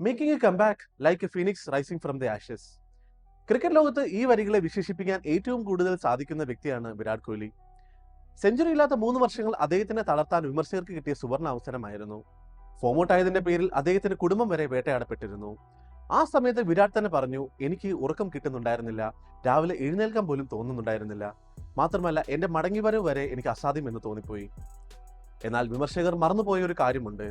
Making a comeback like a phoenix rising from the ashes cricket ലോകത്ത് ഈ വരികളെ വിശേഷിപ്പിക്കാൻ ഏറ്റവും കൂടുതൽ സാധിക്കുന്ന വ്യക്തിയാണ് വിരാട് കോഹ്ലി. സെഞ്ചുറി ഇല്ലാത്ത മൂന്ന് വർഷങ്ങൾ അദ്ദേഹത്തിനെ തളർത്താൻ വിമർശകർക്ക് കിട്ടിയ സുവർണ അവസരമായിരുന്നു. ഫോമോട്ട് ആയതിന്റെ പേരിൽ അദ്ദേഹത്തിന്റെ കുടുംബം വരെ വേട്ടയാടപ്പെട്ടിരുന്നു. ആ സമയത്ത് വിരാട് തന്നെ പറഞ്ഞു എനിക്ക് ഉറക്കം കിട്ടുന്നുണ്ടായിരുന്നില്ല. രാവിലെ എഴുന്നേൽക്കാൻ പോലും തോന്നുന്നുണ്ടായിരുന്നില്ല. മാത്രമല്ല എന്റെ മടങ്ങിവരവ് വരെ എനിക്ക് അസാധ്യം എന്ന് തോന്നിപ്പോയി. എന്നാൽ വിമർശകർ മറന്നുപോയ ഒരു കാര്യമുണ്ട്.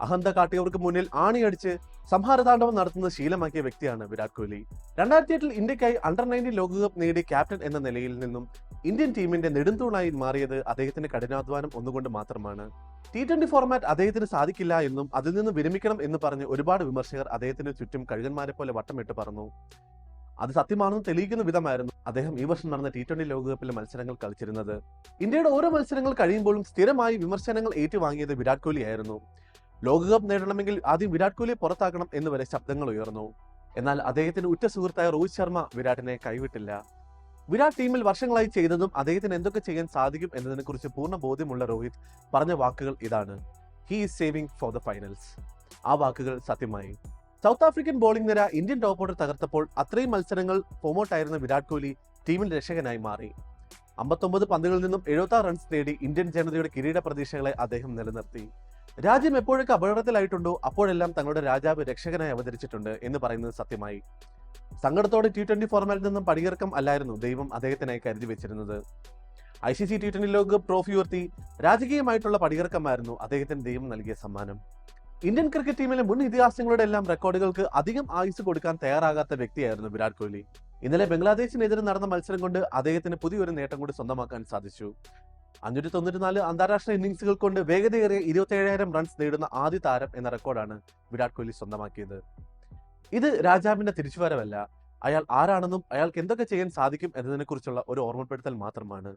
അഹന്ത കാട്ടിയവർക്ക് മുന്നിൽ ആണിയടിച്ച് സംഹാരതാണ്ഡവം നടത്തുന്ന ശീലമാക്കിയ വ്യക്തിയാണ് വിരാട് കോഹ്ലി. രണ്ടായിരത്തി എട്ടിൽ ഇന്ത്യക്കായി അണ്ടർ നയന്റീൻ ലോകകപ്പ് നേടി ക്യാപ്റ്റൻ എന്ന നിലയിൽ നിന്നും ഇന്ത്യൻ ടീമിന്റെ നെടുന്തൂണായി മാറിയത് അദ്ദേഹത്തിന്റെ കഠിനാധ്വാനം ഒന്നുകൊണ്ട് മാത്രമാണ്. ടി ട്വന്റി ഫോർമാറ്റ് അദ്ദേഹത്തിന് സാധിക്കില്ല എന്നും അതിൽ നിന്ന് വിരമിക്കണം എന്ന് പറഞ്ഞ് ഒരുപാട് വിമർശകർ അദ്ദേഹത്തിന് ചുറ്റും കഴുകന്മാരെ പോലെ വട്ടമിട്ട് പറഞ്ഞു അത് സത്യമാണെന്ന് തെളിയിക്കുന്ന വിധമായിരുന്നു അദ്ദേഹം ഈ വർഷം നടന്ന ടി ട്വന്റി ലോകകപ്പിലെ മത്സരങ്ങൾ കളിച്ചിരുന്നത്. ഇന്ത്യയുടെ ഓരോ മത്സരങ്ങൾ കഴിയുമ്പോഴും സ്ഥിരമായി വിമർശനങ്ങൾ ഏറ്റുവാങ്ങിയത് വിരാട് കോഹ്ലി ആയിരുന്നു. ലോകകപ്പ് നേടണമെങ്കിൽ ആദ്യം വിരാട് കോഹ്ലിയെ പുറത്താക്കണം എന്ന് വരെ ശബ്ദങ്ങൾ ഉയർന്നു. എന്നാൽ അദ്ദേഹത്തിന്റെ ഉറ്റ സുഹൃത്തായ രോഹിത് ശർമ്മ വിരാട്ടിനെ കൈവിട്ടില്ല. വിരാട് ടീമിൽ വർഷങ്ങളായി ചെയ്തതും അദ്ദേഹത്തിന് എന്തൊക്കെ ചെയ്യാൻ സാധിക്കും എന്നതിനെക്കുറിച്ച് പൂർണ ബോധ്യമുള്ള രോഹിത് പറഞ്ഞ വാക്കുകൾ ഇതാണ്. He is saving for the finals ആ വാക്കുകൾ സത്യമായി. സൗത്ത് ആഫ്രിക്കൻ ബോളിംഗ് നിര ഇന്ത്യൻ ടോപ്പ് ഓർഡർ തകർത്തപ്പോൾ അത്രയും മത്സരങ്ങൾ ഫോമോട്ടായിരുന്ന വിരാട് കോഹ്ലി ടീമിൽ രക്ഷകനായി മാറി. അമ്പത്തൊമ്പത് പന്തുകളിൽ നിന്നും എഴുപത്തി റൺസ് നേടി ഇന്ത്യൻ ജനതയുടെ കിരീട പ്രതീക്ഷകളെ അദ്ദേഹം നിലനിർത്തി. രാജ്യം എപ്പോഴൊക്കെ അപകടത്തിലായിട്ടുണ്ടോ അപ്പോഴെല്ലാം തങ്ങളുടെ രാജാവ് രക്ഷകനായി അവതരിച്ചിട്ടുണ്ട് എന്ന് പറയുന്നത് സത്യമായി. സങ്കടത്തോടെ ടി ട്വന്റി ഫോർമാറ്റിൽ നിന്നും പടിയിറക്കം അല്ലായിരുന്നു ദൈവം അദ്ദേഹത്തിനായി കരുതി വെച്ചിരുന്നത്. I C C T twenty ലോകകപ്പ് ട്രോഫി ഉയർത്തി രാജകീയമായിട്ടുള്ള പടിയിറക്കമായിരുന്നു അദ്ദേഹത്തിന് ദൈവം നൽകിയ സമ്മാനം. ഇന്ത്യൻ ക്രിക്കറ്റ് ടീമിലെ മുൻ ഇതിഹാസങ്ങളുടെ എല്ലാം റെക്കോർഡുകൾക്ക് അധികം ആയുസ് കൊടുക്കാൻ തയ്യാറാകാത്ത വ്യക്തിയായിരുന്നു വിരാട് കോഹ്ലി. ഇന്നലെ ബംഗ്ലാദേശിനെതിരെ നടന്ന മത്സരം കൊണ്ട് അദ്ദേഹത്തിന് പുതിയൊരു നേട്ടം കൂടി സ്വന്തമാക്കാൻ സാധിച്ചു. അഞ്ഞൂറ്റി തൊണ്ണൂറ്റിനാല് അന്താരാഷ്ട്ര ഇന്നിംഗ്സുകൾ കൊണ്ട് വേഗതയേറിയ ഇരുപത്തേഴായിരം റൺസ് നേടുന്ന ആദ്യ താരം എന്ന റെക്കോർഡാണ് വിരാട് കോഹ്ലി സ്വന്തമാക്കിയത്. ഇത് രാജാവിന്റെ തിരിച്ചുവരവല്ല. അയാൾ ആരാണെന്നും അയാൾക്ക് എന്തൊക്കെ ചെയ്യാൻ സാധിക്കും എന്നതിനെക്കുറിച്ചുള്ള ഒരു ഓർമ്മപ്പെടുത്തൽ മാത്രമാണ്.